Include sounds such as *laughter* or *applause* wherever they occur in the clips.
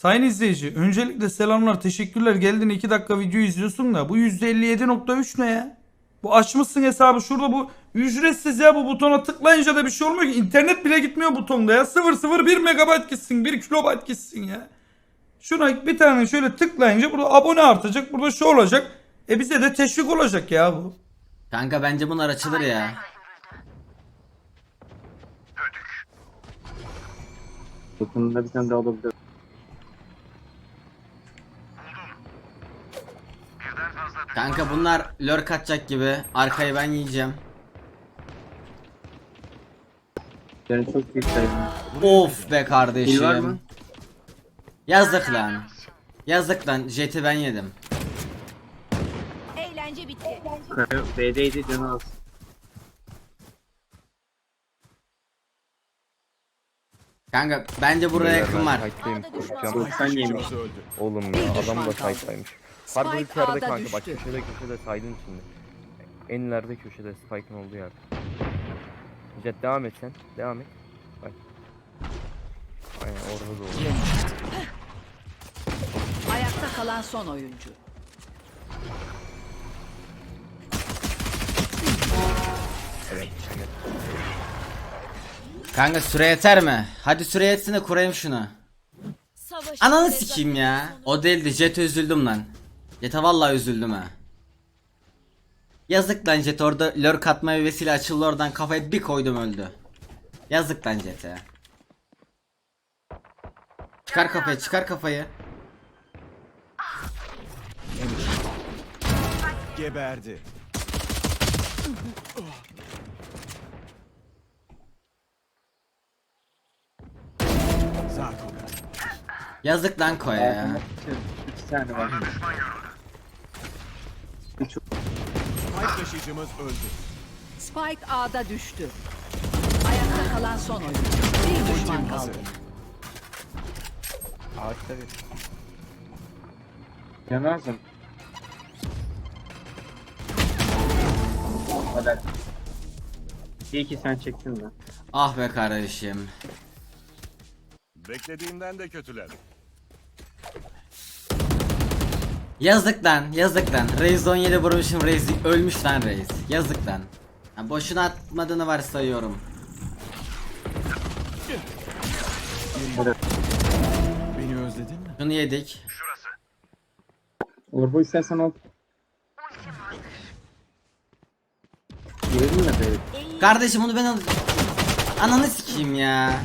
Sayın izleyici, öncelikle selamlar, teşekkürler. Geldin 2 dakika video izliyorsun da bu %57.3 ne ya? Bu açmışsın hesabı şurada bu ücretsiz ya bu butona tıklayınca da bir şey olmuyor ki. İnternet bile gitmiyor butonda ya. 001 megabayt gitsin, 1 kilobayt gitsin ya. Şuna bir tane şöyle tıklayınca burada abone artacak, burada şu olacak. E bize de teşvik olacak ya bu. Kanka bence bunlar açılır ya. Yakınında bir tane daha olabilir. Kanka bunlar lurk atacak gibi. Arkayı ben yiyeceğim. Yani çok sayı. Of be var kardeşim. mı? Yazık lan. Yazık lan. Jet'i ben yedim. Eğlence bitti. *laughs* B'deydi canı az. Kanka bence buraya yakın var. Düşman. Sen yemiş. Oğlum ya adam da kaldı. Harbi Spike içeride A'da kanka bak düştü. köşede köşede side'ın içinde. En ileride köşede Spike'ın olduğu yer. Jet devam et sen. Devam et. Bak. Aynen orada da olur. Ayakta kalan son oyuncu. Kanka süre yeter mi? Hadi süre yetsin de kurayım şunu. Ananı sikeyim ya. O değildi Jet'e üzüldüm lan. Jet'e vallahi üzüldüm ha. Yazık lan Jet orada lurk atmaya vesile açıldı oradan kafayı bir koydum öldü. Yazık lan Jet'e. Çıkar kafayı çıkar kafayı. Geberdi. Yazık lan Koya ya. İki tane var. Taşıyıcımız öldü. Spike A'da düştü. Ayakta kalan son oyuncu. Bir düşman kaldı. Ağaçta bir. mı? Hadi. İyi ki sen çektin de. Ah be kardeşim. Beklediğimden de kötüler. Yazık lan yazık lan. Reis 17 vurmuşum Reis ölmüş lan Reis. Yazık lan. Ha, boşuna atmadığını varsayıyorum. Beni özledin mi? Şunu yedik. Uğur bu istersen ol. Girelim mi böyle? Kardeşim onu ben al... Ananı sikeyim ya.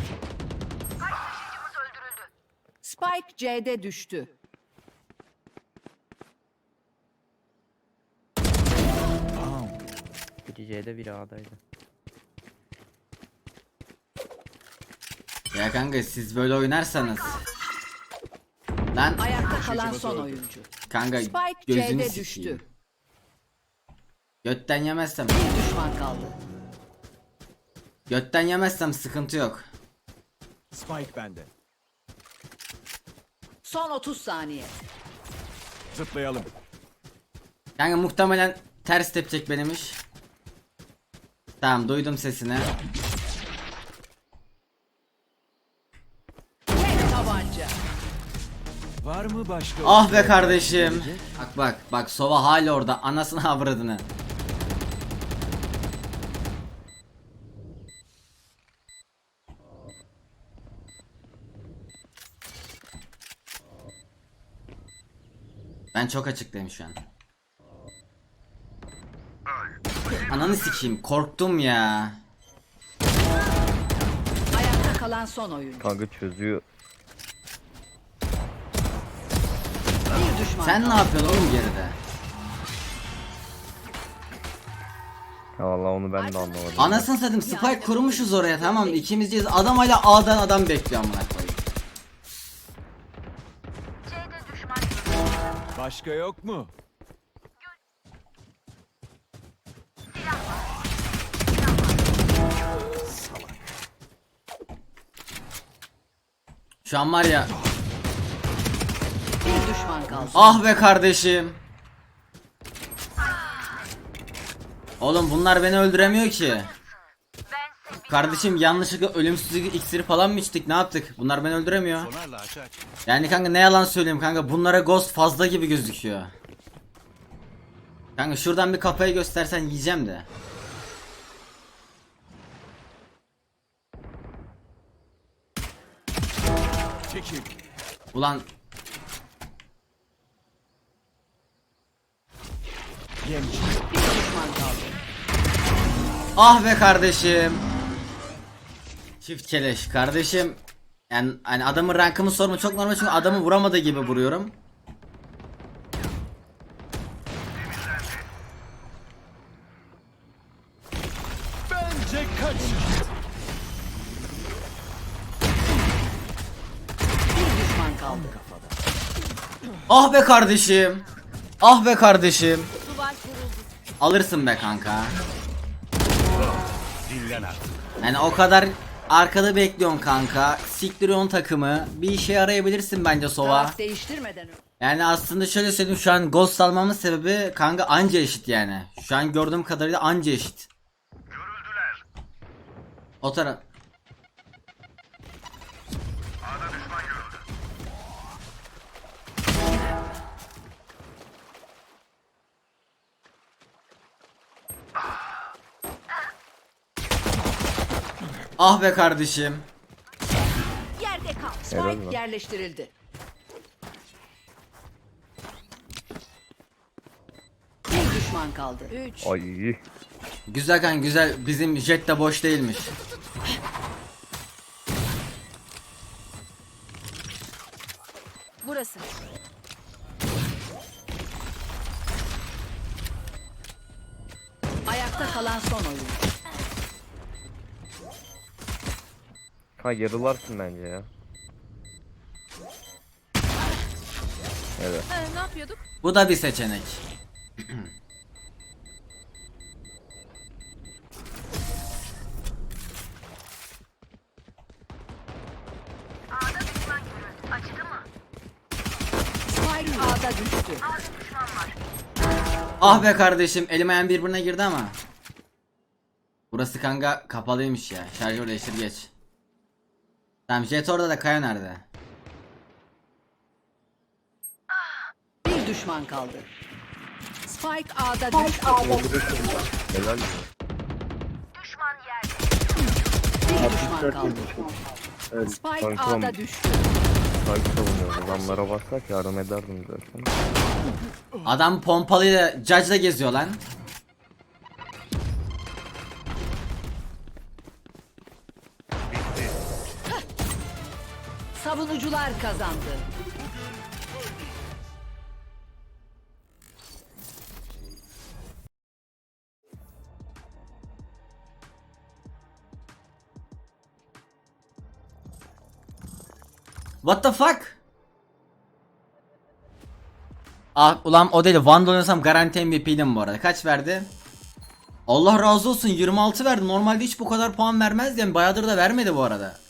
Spike C'de düştü. Biri C'de biri A'daydı. Ya kanka siz böyle oynarsanız. Lan Ayakta kalan son oyuncu. kanka Spike gözünü C'de sikeyim. düştü. Götten yemezsem. Bir düşman kaldı. Götten yemezsem sıkıntı yok. Spike bende. Son 30 saniye. Zıplayalım. Kanka muhtemelen ters tepecek benim iş. Tamam duydum sesini. Var mı başka? Ah be kardeşim. Bak bak bak Sova hala orada anasını avradını. Ben çok açıktayım şu an. Ananı sikeyim korktum ya. Ayakta kalan son oyuncu. Kanka çözüyor. Bir düşman Sen ne yapıyorsun oğlum geride? Ya valla onu ben de anlamadım. Anasını satayım spike kurmuşuz oraya tamam mı? İkimizceyiz adam hala A'dan adam bekliyor amına koyayım. Başka yok mu? Şu an var ya Bir düşman kaldı. ah be kardeşim. Oğlum bunlar beni öldüremiyor ki. Kardeşim yanlışlıkla ölümsüzlük iksiri falan mı içtik ne yaptık? Bunlar beni öldüremiyor. Yani kanka ne yalan söyleyeyim kanka bunlara ghost fazla gibi gözüküyor. Kanka şuradan bir kafayı göstersen yiyeceğim de. Çekil. Ulan ah be kardeşim. Çift keleş kardeşim. Yani hani adamın rankımı sorma çok normal çünkü adamı vuramadığı gibi vuruyorum. Bence kaç. Bir düşman kaldı. Ah be kardeşim. Ah be kardeşim. Alırsın be kanka. Yani o kadar arkada bekliyorsun kanka. Siktiriyorsun takımı. Bir işe yarayabilirsin bence Sova. Yani aslında şöyle söyleyeyim şu an ghost almamın sebebi kanka anca eşit yani. Şu an gördüğüm kadarıyla anca eşit. Görüldüler. O taraf. Ah be kardeşim. Yerde kal. Spike yerleştirildi. Bir düşman kaldı. 3. Ay. Güzel kan güzel. Bizim jet de boş değilmiş. Ha yarılarsın bence ya. Evet. ne yapıyorduk? Bu da bir seçenek. A'da düştü. Ah be kardeşim elim ayağım birbirine girdi ama. Burası kanka kapalıymış ya. Şarjör değiştir geç. Tamam jet orada da kaya nerede? Bir düşman kaldı. Spike A'da düştü. Helal? Bir düşman kaldı. Spike. A'da düştü. Spike savunuyoruz. Adamlara baksak yardım ederdim zaten. Adam pompalıyla judge'la geziyor lan. Savunucular kazandı. What the fuck? Ah ulan o değil Vandal oynasam garanti MVP'dim bu arada. Kaç verdi? Allah razı olsun 26 verdi. Normalde hiç bu kadar puan vermezdi. Yani bayağıdır da vermedi bu arada.